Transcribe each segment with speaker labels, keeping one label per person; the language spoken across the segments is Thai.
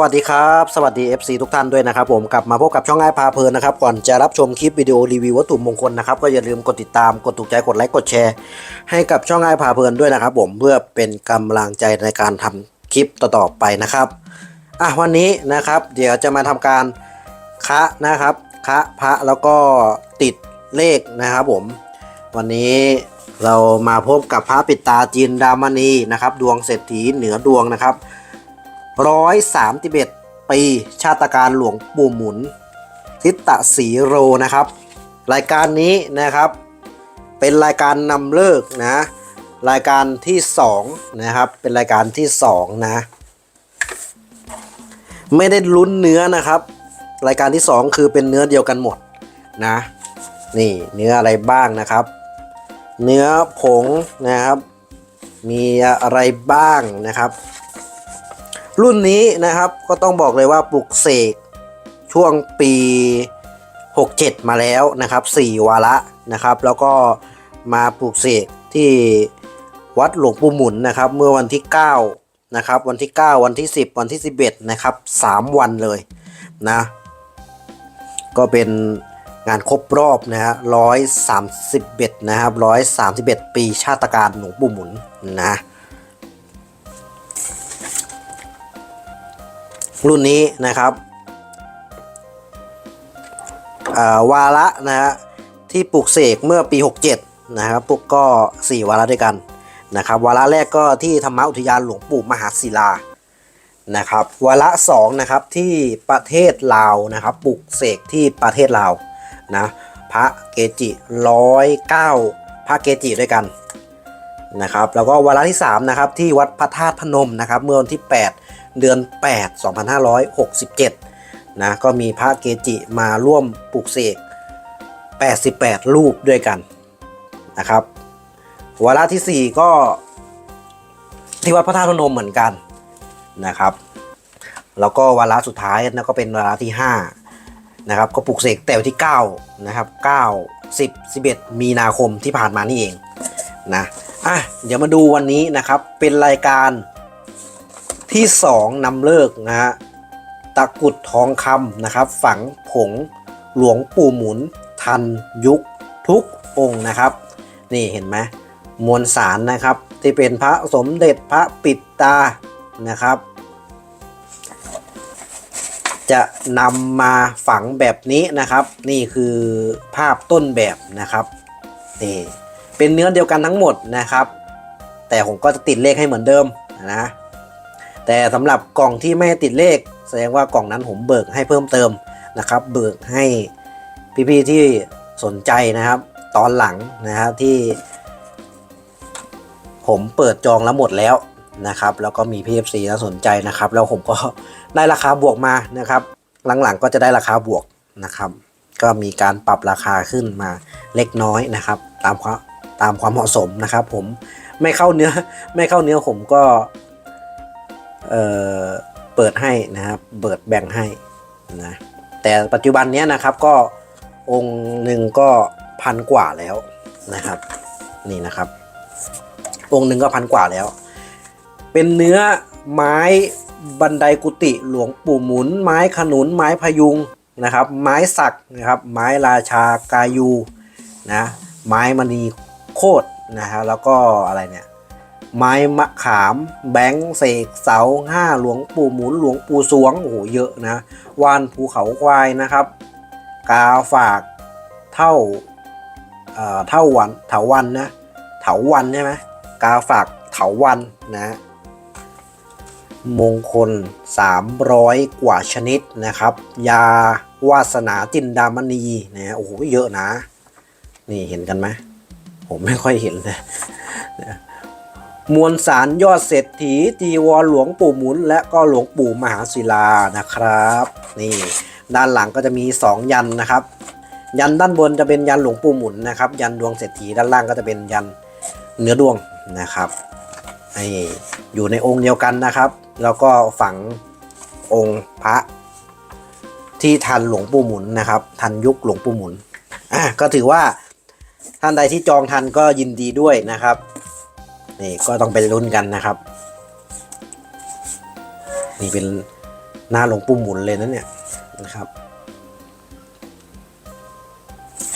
Speaker 1: วัสดีครับ สวัสดี FC ทุกท่านด้วยนะครับผมกลับมาพบกับช่องไอพาเพลินนะครับก่อนจะรับชมคลิปวิดีโอรีวิววัตถุมงคลนะครับก็อย่าลืมกดติดตามกดถูกใจกดไลค์กดแชร์ ให้กับช่องไอพาเพลินด้วยนะครับผมเพื่อเป็นกำลังใจในการทำคลิปต่อๆไปนะครับอะวันนี้นะครับ เดี๋ยวจะมาทำการคะนะครับคะพระแล้วก็ติดเลขนะครับผม วันนี้เรามาพบกับพระปิดตาจีนดามณีนะครับดวงเศรษฐีเหนือดวงนะครับ ร้อยสามสิเอ็ดปี ชาตการหลวงปู่หมุน ทิตตสีโรนะครับ รายการนี้นะครับ เป็นรายการนำเลิกนะ รายการที่2นะครับ เป็นรายการที่2นะ ไม่ได้ลุ้นเนื้อนะครับ รายการที่ 2 คือเป็นเนื้อเดียวกันหมดนะ นี่เนื้ออะไรบ้างนะครับ เนื้อผงนะครับ มีอะไรบ้างนะครับ รุ่นนี้นะครับก็ต้องบอกเลยว่าปลุกเสกช่วงปี 67 มาแล้วนะครับ 4 วาระนะครับ แล้วก็มาปลุกเสกที่วัดหลวงปู่หมุนนะครับ เมื่อวันที่ 9 นะครับ วันที่ 9 วันที่ 10 วันที่ 11 นะครับ 3 วันเลยนะ ก็เป็นงานครบรอบนะฮะร้อยสามสิบเอ็ดนะครับร้อยสามสิบเอ็ดปีชาติการหลวงปู่หมุนนะ รุ่นนี้นะครับาวาระนะฮะที่ปลูกเสกเมื่อปี 67 นะครับปุ๊กก็ 4 วาระด้วยกันนะครับ วาระแรกก็ที่ธรรมอุทยานหลวงปู่มหาศิลานะครับวาระ2นะครับที่ประเทศลาวนะครับปลูกเสกที่ประเทศลาวนะพระเกจิร้อยเก้าพระเกจิด้วยกัน นะครับแล้วก็วาระที่3นะครับที่วัดพระธาตุพนมนะครับเมื่อวันที่ 8 เดือน 8 2567นะก็มีพระเกจิมาร่วมปลูกเสก 88 รูปด้วยกันนะครับวาระที่ 4 ก็ที่วัดพระธาตุพนมเหมือนกันนะครับแล้วก็วาระสุดท้ายนะก็เป็นวาระที่5นะครับก็ปลูกเสกแต่วันที่9นะครับ9 10 11 มีนาคมที่ผ่านมานี่เองนะ อะเดี๋ยวมาดูวันนี้นะครับเป็นรายการที่ 2นำเลิกนะฮะตะกุดทองคำนะครับ ฝังผงหลวงปู่หมุน ทันยุคทุกองค์นะครับ นี่เห็นไหมมวลสารนะครับ ที่เป็นพระสมเด็จพระปิดตานะครับ จะนำมาฝังแบบนี้นะครับ นี่คือภาพต้นแบบนะครับนี่ เป็นเนื้อเดียวกันทั้งหมดนะครับ แต่ผมก็จะติดเลขให้เหมือนเดิมนะแต่สำหรับกล่องที่ไม่ติดเลข แสดงว่ากล่องนั้นผมเบิกให้เพิ่มเติมนะครับ เบิกให้พี่ๆที่สนใจนะครับ ตอนหลังนะครับที่ ผมเปิดจองแล้วหมดแล้วนะครับ แล้วก็มี PFC นะสนใจนะครับ แล้วผมก็ได้ราคาบวกมานะครับ หลังๆก็จะได้ราคาบวกนะครับ ก็มีการปรับราคาขึ้นมาเล็กน้อยนะครับ ตามความ ตามความเหมาะสมนะครับผมไม่เข้าเนื้อไม่เข้าเนื้อผมก็เออเปิดให้นะครับเปิดแบ่งให้นะแต่ปัจจุบันนี้นะครับก็องค์หนึ่งก็พันกว่าแล้วนะครับ นี่นะครับ องค์หนึ่งก็พันกว่าแล้ว เป็นเนื้อไม้บันไดกุฏิหลวงปู่หมุน ไม้ขนุนไม้พยุงนะครับ ไม้สักนะครับ ไม้ราชากายูนะไม้มณี โคตรนะฮะแล้วก็อะไรเนี่ยไม้มะขามแบงค์เสกเสาห้าหลวงปู่หมุนหลวงปู่สวงโอ้โหเยอะนะวานภูเขาควายนะครับ กาฝากเท่าเอ่อเท่าวันเถาวันนะเถาวันใช่ไหมกาฝากเถาวันนะมงคล 300 กว่าชนิดนะครับ ยาวาสนาจินดามณีนะโอ้โหเยอะนะ นี่เห็นกันไหม ผมไม่ค่อยเห็นเลยมวลสารยอดเศรษฐีจีวรหลวงปู่หมุน และก็หลวงปู่มหาศิลานะครับ นี่ด้านหลังก็จะมี 2 ยันนะครับ ยันด้านบนจะเป็นยันหลวงปู่หมุนนะครับ ยันดวงเศรษฐีด้านล่างก็จะเป็นยันเนื้อดวงนะครับนี่อยู่ในองค์เดียวกันนะครับ แล้วก็ฝังองค์พระ ที่ทันหลวงปู่หมุนนะครับ ทันยุคหลวงปู่หมุนอะก็ถือว่า ท่านใดที่จองทันก็ยินดีด้วยนะครับนี่ก็ต้องไปลุ้นกันนะครับ นี่เป็นหน้าหลวงปู่หมุนเลยนะเนี่ยนะครับ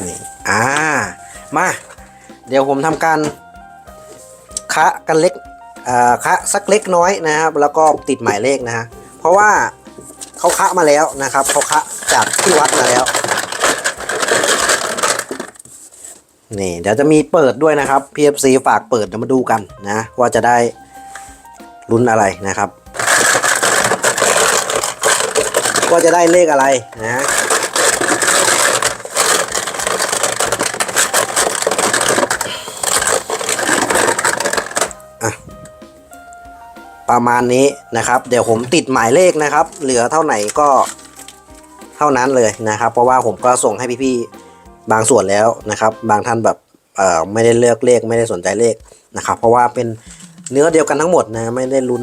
Speaker 1: นี่อ่ามา เดี๋ยวผมทำการคะกันเล็กอ่าคะสักเล็กน้อยนะครับ แล้วก็ติดหมายเลขนะฮะเพราะว่าเขาคะมาแล้วนะครับเขาคะจากที่วัดมาแล้ว นี่เดี๋ยวจะมีเปิดด้วยนะครับ PFC ฝากเปิดเดี๋ยวมาดูกันนะ ว่าจะได้ลุ้นอะไรนะครับ ว่าจะได้เลขอะไรนะประมาณนี้นะครับ เดี๋ยวผมติดหมายเลขนะครับ เหลือเท่าไหนก็เท่านั้นเลยนะครับ เพราะว่าผมก็ส่งให้พี่ๆ บางส่วนแล้วนะครับ บางท่านแบบไม่ได้เลือกเลขไม่ได้สนใจเลขนะครับ เพราะว่าเป็นเนื้อเดียวกันทั้งหมดนะไม่ได้ลุ้น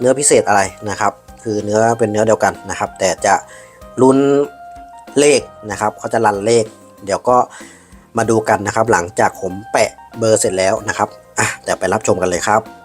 Speaker 1: เนื้อพิเศษอะไรนะครับ คือเนื้อเป็นเนื้อเดียวกันนะครับ แต่จะลุ้นเลขนะครับเขาจะรันเลข เดี๋ยวก็มาดูกันนะครับ หลังจากผมแปะเบอร์เสร็จแล้วนะครับอะเดี๋ยวไปรับชมกันเลยครับ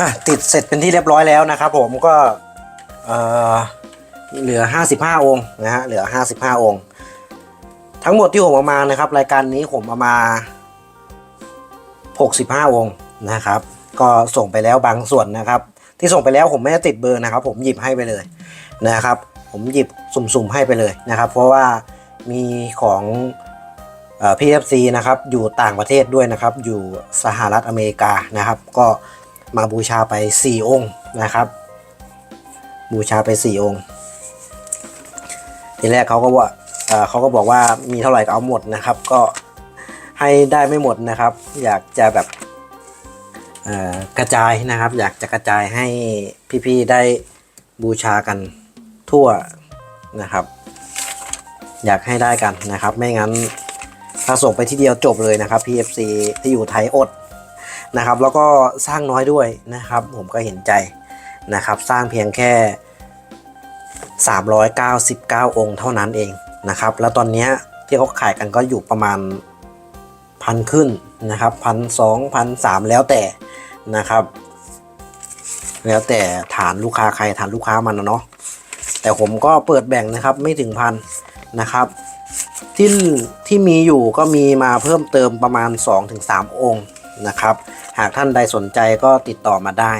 Speaker 1: อะติดเสร็จเป็นที่เรียบร้อยแล้วนะครับผมก็เอ่อเหลือ 55 องค์นะฮะเหลือ 55 องค์ ทั้งหมดที่ผมเอามานะครับ รายการนี้ผมเอามา 65 องค์นะครับ ก็ส่งไปแล้วบางส่วนนะครับ ที่ส่งไปแล้วผมไม่ได้ติดเบอร์นะครับ ผมหยิบให้ไปเลยนะครับ ผมหยิบสุ่มๆให้ไปเลยนะครับ เพราะว่ามีของเอ่อ PFC นะครับอยู่ต่างประเทศด้วยนะครับ อยู่สหรัฐอเมริกานะครับ ก็ มาบูชาไป 4 องค์นะครับ บูชาไป 4 องค์ ทีแรกเขาก็ว่าเขาก็บอกว่ามีเท่าไหร่ก็เอาหมดนะครับ ก็ให้ได้ไม่หมดนะครับ อยากจะแบบกระจายนะครับ อยากจะกระจายให้พี่ๆได้บูชากันทั่วนะครับ อยากให้ได้กันนะครับ ไม่งั้นถ้าส่งไปที่เดียวจบเลยนะครับ PFC ที่อยู่ไทยอด นะครับ แล้วก็สร้างน้อยด้วยนะครับ ผมก็เห็นใจนะครับ สร้างเพียงแค่ 399 องค์เท่านั้นเองนะครับ แล้วตอนนี้ที่เขาขายกันก็อยู่ประมาณพันขึ้นนะครับพันสองพันสามแล้วแต่นะครับ แล้วแต่ฐานลูกค้าใครฐานลูกค้ามันนะเนาะแต่ผมก็เปิดแบ่งนะครับไม่ถึงพันนะครับ ที่ที่มีอยู่ก็มีมาเพิ่มเติมประมาณ 2-3 องค์นะครับ หากท่านใดสนใจก็ติดต่อมาได้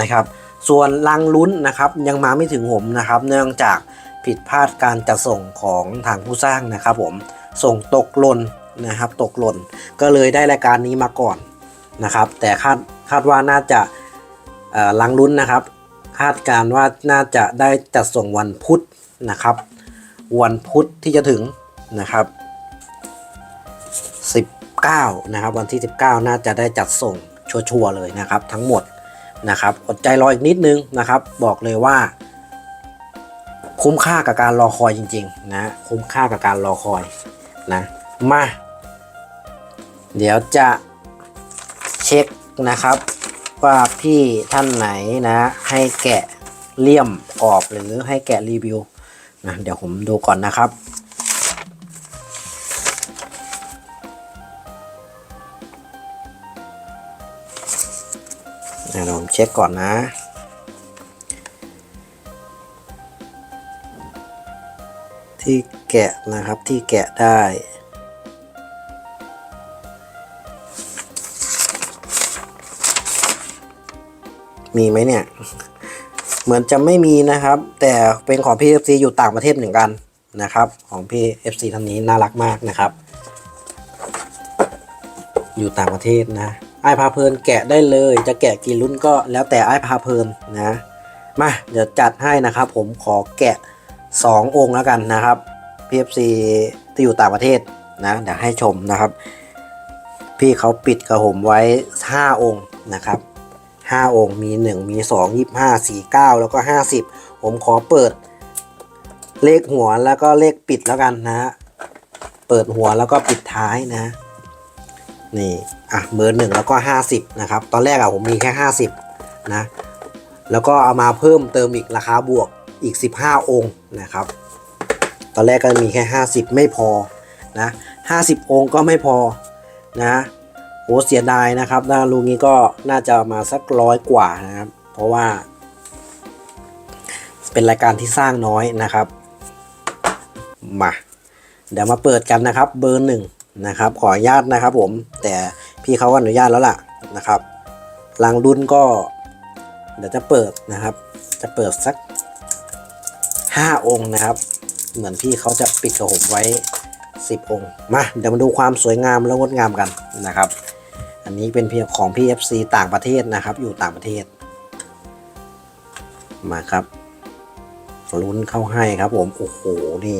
Speaker 1: นะครับ ส่วนลังลุ้นนะครับยังมาไม่ถึงผมนะครับ เนื่องจากผิดพลาดการจัดส่งของทางผู้สร้างนะครับผมส่งตกหล่นนะครับ ตกหล่นก็เลยได้รายการนี้มาก่อนนะครับ แต่คาดคาดว่าน่าจะลังลุ้นนะครับ คาดการว่าน่าจะได้จัดส่งวันพุธนะครับ วันพุธที่จะถึงนะครับ 19 นะครับ วันที่ 19 น่าจะได้จัดส่ง ชัวร์ๆเลยนะครับทั้งหมดนะครับอดใจรออีกนิดนึงนะครับ บอกเลยว่า คุ้มค่ากับการรอคอยจริงๆนะคุ้มค่ากับการรอคอยนะมาเดี๋ยวจะเช็คนะครับ ว่าพี่ท่านไหนนะให้แกะเลี่ยมกรอบหรือให้แกะรีวิวนะเดี๋ยวผมดูก่อนนะครับ เช็คก่อนนะ ที่แกะนะครับที่แกะได้มีไหมเนี่ย เหมือนจะไม่มีนะครับ แต่เป็นของพี่ FC อยู่ต่างประเทศเหมือนกันนะครับ ของพี่ FC ท่านนี้น่ารักมากนะครับ อยู่ต่างประเทศนะ ไอ้พาเพลินแกะได้เลย จะแกะกี่รุ่นก็แล้วแต่ไอ้พาเพลินนะ มาเดี๋ยวจัดให้นะครับ ผมขอแกะ 2 องค์แล้วกันนะครับ PFC ที่อยู่ต่างประเทศนะเดี๋ยวให้ชมนะครับ พี่เขาปิดกับผมไว้ 5 องค์นะครับ 5 องค์มี 1 มี 2 25 49 แล้วก็ 50 ผมขอเปิดเลขหัวแล้วก็เลขปิดแล้วกันนะ เปิดหัวแล้วก็ปิดท้ายนะ นี่อะเบอร์หนึ่งแล้วก็ห้าสิบนะครับ ตอนแรกอะผมมีแค่ห้าสิบนะ แล้วก็เอามาเพิ่มเติมอีกราคาบวกอีก 15 องค์นะครับ ตอนแรกก็มีแค่ 50 ไม่พอนะ50 องค์ก็ไม่พอนะโหเสียดายนะครับถ้าลุงนี้ก็น่าจะมาสักร้อยกว่านะครับ เพราะว่า เป็นรายการที่สร้างน้อยนะครับ มา เดี๋ยวมาเปิดกันนะครับ เบอร์หนึ่ง นะครับ ขออนุญาตนะครับผมแต่พี่เขาอนุญาตแล้วล่ะนะครับรางรุ่นก็ เดี๋ยวจะเปิดนะครับ จะเปิดสัก 5 องค์นะครับ เหมือนพี่เขาจะปิดกับผมไว้ 10 องค์มาเดี๋ยวมาดูความสวยงามและงดงามกันนะครับ อันนี้เป็นเพียงของ PFC ต่างประเทศนะครับ อยู่ต่างประเทศ มาครับลุ้นเข้าให้ครับผม โอ้โห นี่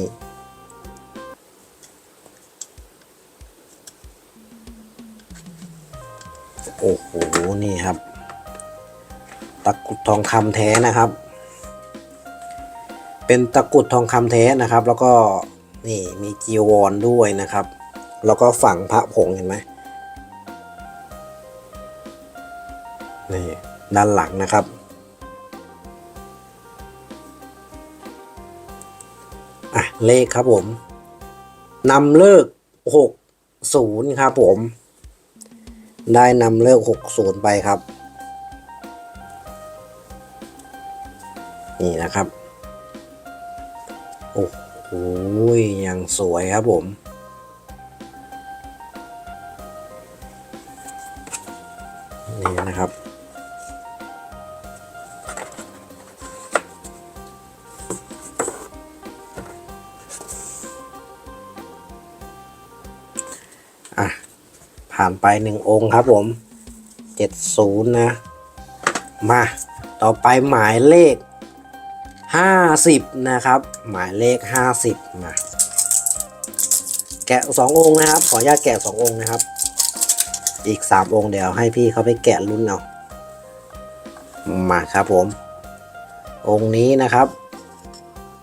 Speaker 1: โอ้โห นี่ครับ ตะกุดทองคำแท้นะครับ เป็นตะกุดทองคำแท้นะครับ แล้วก็นี่มีจีวรด้วยนะครับ แล้วก็ฝังพระผงเห็นไหมนี่ด้านหลังนะครับอะเลขครับผมนำเลิกหกศูนย์ครับผม ได้นำเลิกหกศูนย์ไปครับ นี่นะครับ โอ้โหยังสวยครับผม นี่นะครับอะ ผ่านไปหนึ่งองค์ครับผมเจ็ดศูนย์นะ มา ต่อไปหมายเลข50นะครับ หมายเลข50มาแกะ2องค์นะครับ ขออนุญาตแกะ2องค์นะครับ อีก3องค์เดี๋ยวให้พี่เขาไปแกะรุ่นเอามาครับผม องค์นี้นะครับ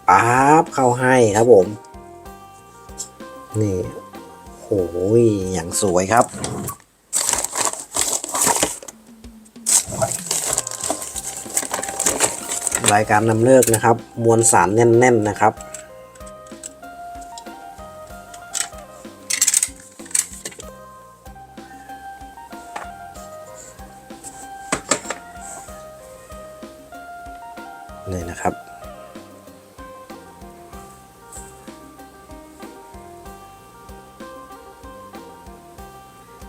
Speaker 1: ป๊าบเข้าให้ครับผม นี่ โอ้ยอย่างสวยครับ รายการนำเลิกนะครับ มวลสารแน่นๆนะครับ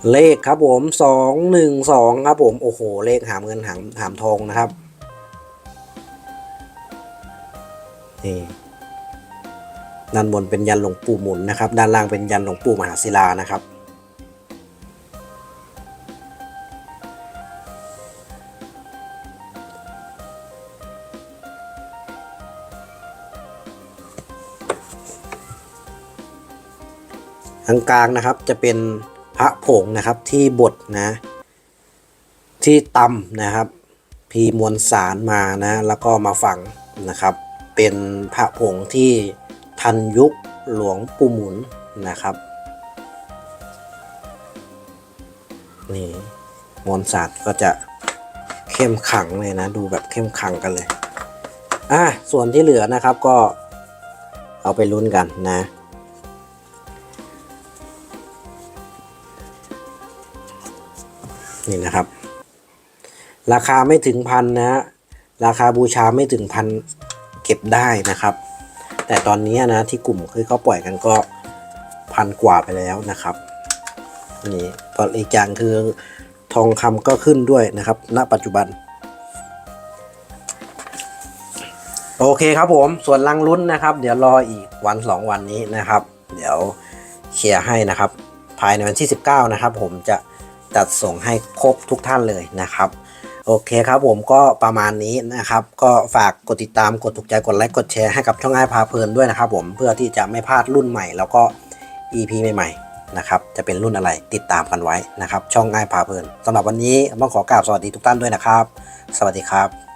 Speaker 1: เลขครับผมสองหนึ่งสองครับผมโอ้โห เลขหามเงินหามหามทองนะครับนี่ด้านบนเป็นยันหลวงปู่หมุนนะครับ ด้านล่างเป็นยันหลวงปู่มหาศิลานะครับทางกลางนะครับจะเป็น ระผงนะครับที่บดนะ ที่ตำนะครับ พีมวลสารมานะแล้วก็มาฝังนะครับ เป็นพระผงที่ทันยุคหลวงปู่หมุนนะครับนี่มวลสารก็จะเข้มขังเลยนะ ดูแบบเข้มขังกันเลยอะส่วนที่เหลือนะครับก็เอาไปลุ้นกันนะ นี่นะครับ ราคาไม่ถึงพันนะ ราคาบูชาไม่ถึงพันเก็บได้นะครับ แต่ตอนนี้นะที่กลุ่มคือเขาปล่อยกันก็พันกว่าไปแล้วนะครับนี่ก็อีกอย่างคือทองคำก็ขึ้นด้วยนะครับ ณปัจจุบัน โอเคครับผมส่วนลังลุ้นนะครับ เดี๋ยวรออีกวันสองวันนี้นะครับ เดี๋ยวเคลียร์ให้นะครับ ภายในวันที่ 19 นะครับ ผมจะ จัดส่งให้ครบทุกท่านเลยนะครับ โอเคครับผมก็ประมาณนี้นะครับ ก็ฝากกดติดตามกดถูกใจกดไลค์กดแชร์ให้กับช่องไอ้พาเพลินด้วยนะครับผมเพื่อที่จะไม่พลาดรุ่นใหม่ แล้วก็ EP ใหม่ๆนะครับจะเป็นรุ่นอะไรติดตามกันไว้นะครับ ช่องไอ้พาเพลินสำหรับวันนี้ต้องขอกราบสวัสดีทุกท่านด้วยนะครับ สวัสดีครับ